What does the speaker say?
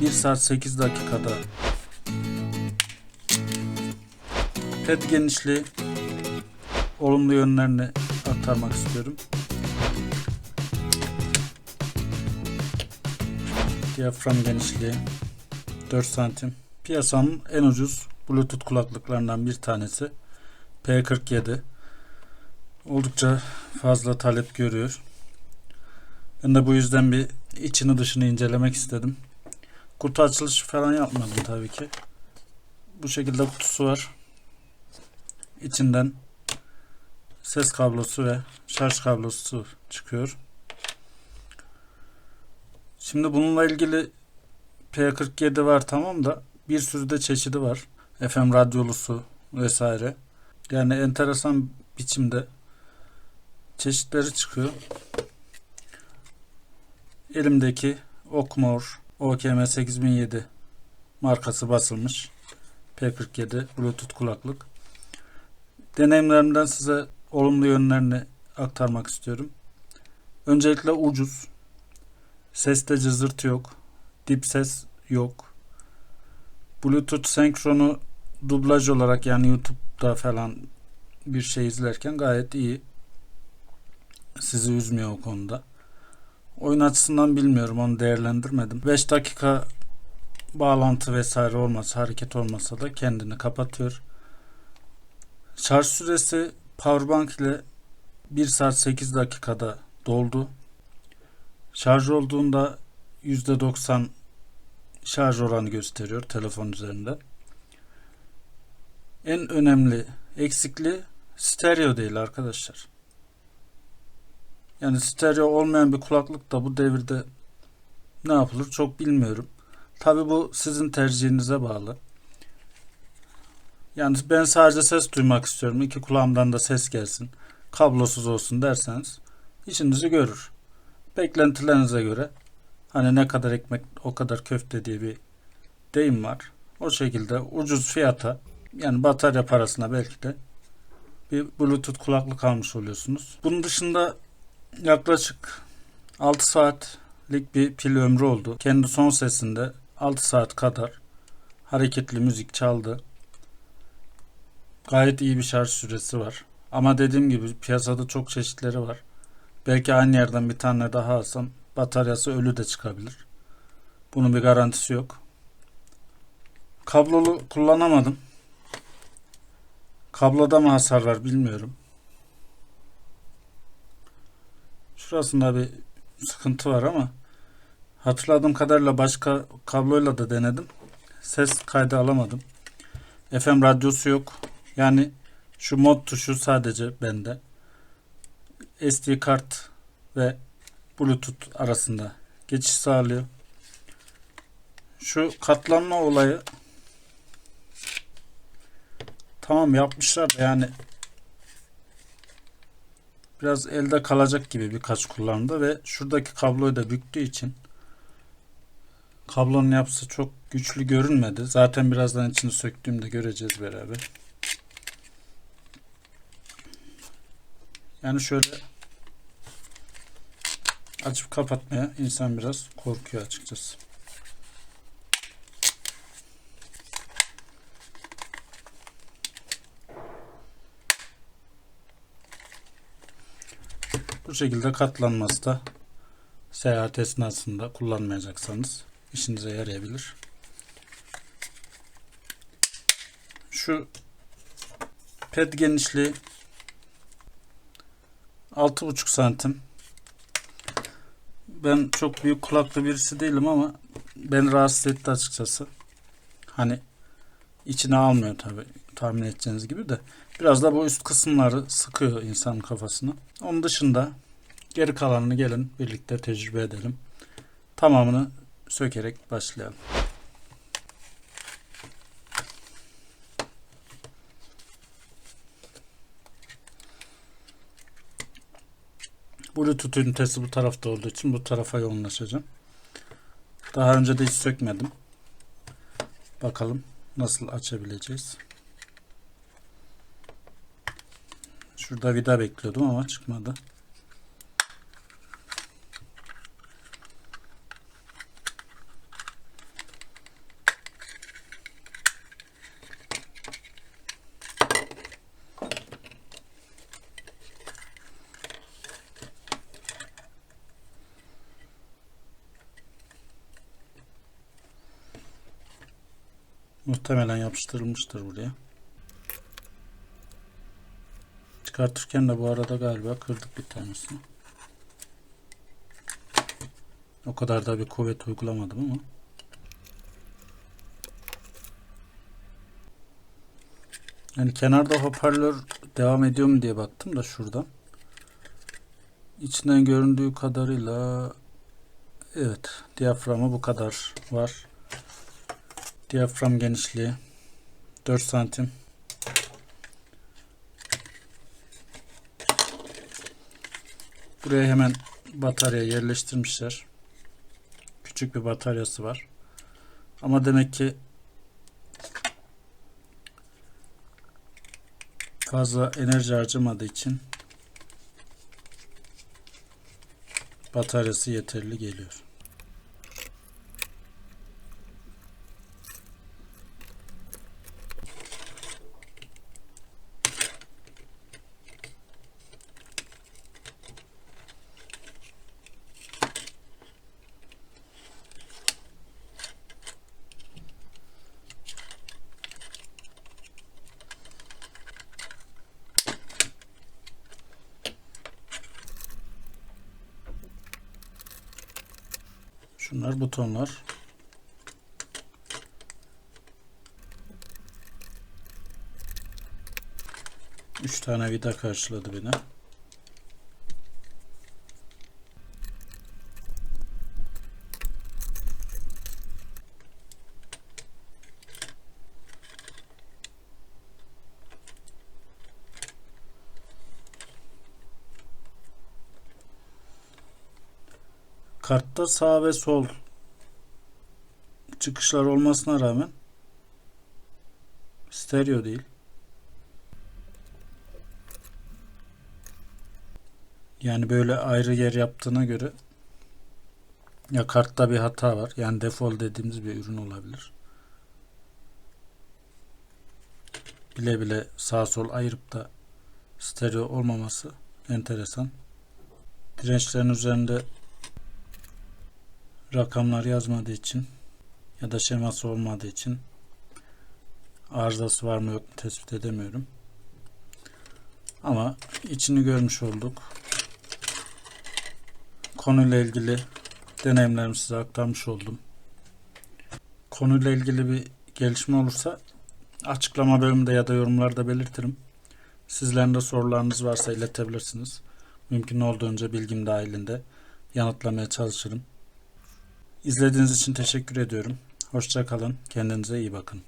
1 saat 8 dakikada ped genişliği olumlu yönlerini aktarmak istiyorum. Diyafram genişliği 4 santim. Piyasanın en ucuz Bluetooth kulaklıklarından bir tanesi. P47. Oldukça fazla talep görüyor. Ben de bu yüzden bir içini dışını incelemek istedim. Kutu açılışı falan yapmadım tabii ki. Bu şekilde kutusu var. İçinden ses kablosu ve şarj kablosu çıkıyor. Şimdi bununla ilgili P47 var tamam da bir sürü de çeşidi var. FM radyolusu vesaire. Yani enteresan biçimde çeşitleri çıkıyor. Elimdeki Okmor OKM 8007 markası basılmış. P47 Bluetooth kulaklık. Deneyimlerimden size olumlu yönlerini aktarmak istiyorum. Öncelikle ucuz. Seste cızırtı yok. Dip ses yok. Bluetooth senkronu dublaj olarak yani YouTube'da falan bir şey izlerken gayet iyi. Sizi üzmüyor o konuda. Oyun açısından bilmiyorum onu değerlendirmedim. 5 dakika bağlantı vesaire olmasa hareket olmasa da kendini kapatıyor. Şarj süresi powerbank ile 1 saat 8 dakikada doldu. Şarj olduğunda %90 şarj oranı gösteriyor telefon üzerinde. En önemli eksikliği stereo değil arkadaşlar. Yani stereo olmayan bir kulaklık da bu devirde ne yapılır çok bilmiyorum. Tabi bu sizin tercihinize bağlı. Yani ben sadece ses duymak istiyorum. İki kulağımdan da ses gelsin. Kablosuz olsun derseniz işinizi görür. Beklentilerinize göre hani ne kadar ekmek o kadar köfte diye bir deyim var. O şekilde ucuz fiyata yani batarya parasına belki de bir bluetooth kulaklık almış oluyorsunuz. Bunun dışında yaklaşık 6 saatlik bir pil ömrü oldu. Kendi son sesinde 6 saat kadar hareketli müzik çaldı. Gayet iyi bir şarj süresi var. Ama dediğim gibi piyasada çok çeşitleri var. Belki aynı yerden bir tane daha alsam bataryası ölü de çıkabilir. Bunun bir garantisi yok. Kablolu kullanamadım. Kabloda mı hasar var bilmiyorum. Şurasında bir sıkıntı var ama hatırladığım kadarıyla başka kabloyla da denedim. Ses kaydı alamadım. FM radyosu yok. Yani şu mod tuşu sadece bende. SD kart ve Bluetooth arasında geçiş sağlıyor. Şu katlanma olayı tamam yapmışlar da yani biraz elde kalacak gibi birkaç kullanımda ve şuradaki kabloyu da büktüğü için kablonun yapısı çok güçlü görünmedi. Zaten birazdan içini söktüğümde göreceğiz beraber. Yani şöyle açıp kapatmaya insan biraz korkuyor açıkçası. Bu şekilde katlanması da seyahat esnasında kullanmayacaksanız işinize yarayabilir. Şu ped genişliği 6,5 santim. Ben çok büyük kulaklı birisi değilim ama beni rahatsız etti açıkçası. Hani içine almıyor tabi tahmin edeceğiniz gibi de. Biraz da bu üst kısımları sıkıyor insanın kafasını. Onun dışında geri kalanını gelin birlikte tecrübe edelim. Tamamını sökerek başlayalım. Bluetooth ünitesi bu tarafta olduğu için bu tarafa yoğunlaşacağım. Daha önce de hiç sökmedim. Bakalım nasıl açabileceğiz. Şurada vida bekliyordum ama çıkmadı. Muhtemelen yapıştırılmıştır buraya. Çıkartırken de bu arada galiba kırdık bir tanesini. O kadar da bir kuvvet uygulamadım ama. Yani kenarda hoparlör devam ediyor mu diye baktım da şuradan. İçinden göründüğü kadarıyla evet diyaframı bu kadar var. Diyafram genişliği 4 santim. Buraya hemen batarya yerleştirmişler. Küçük bir bataryası var. Ama demek ki fazla enerji harcamadığı için bataryası yeterli geliyor. Şunlar butonlar. Üç tane vida karşıladı beni. Kartta sağ ve sol çıkışlar olmasına rağmen stereo değil. Yani böyle ayrı yer yaptığına göre ya kartta bir hata var. Yani defol dediğimiz bir ürün olabilir. Bile bile sağ sol ayırıp da stereo olmaması enteresan. Dirençlerin üzerinde rakamlar yazmadığı için ya da şeması olmadığı için arızası var mı yok mu tespit edemiyorum. Ama içini görmüş olduk. Konuyla ilgili deneyimlerimi size aktarmış oldum. Konuyla ilgili bir gelişme olursa açıklama bölümünde ya da yorumlarda belirtirim. Sizlerin de sorularınız varsa iletebilirsiniz. Mümkün olduğunca bilgim dahilinde yanıtlamaya çalışırım. İzlediğiniz için teşekkür ediyorum. Hoşça kalın. Kendinize iyi bakın.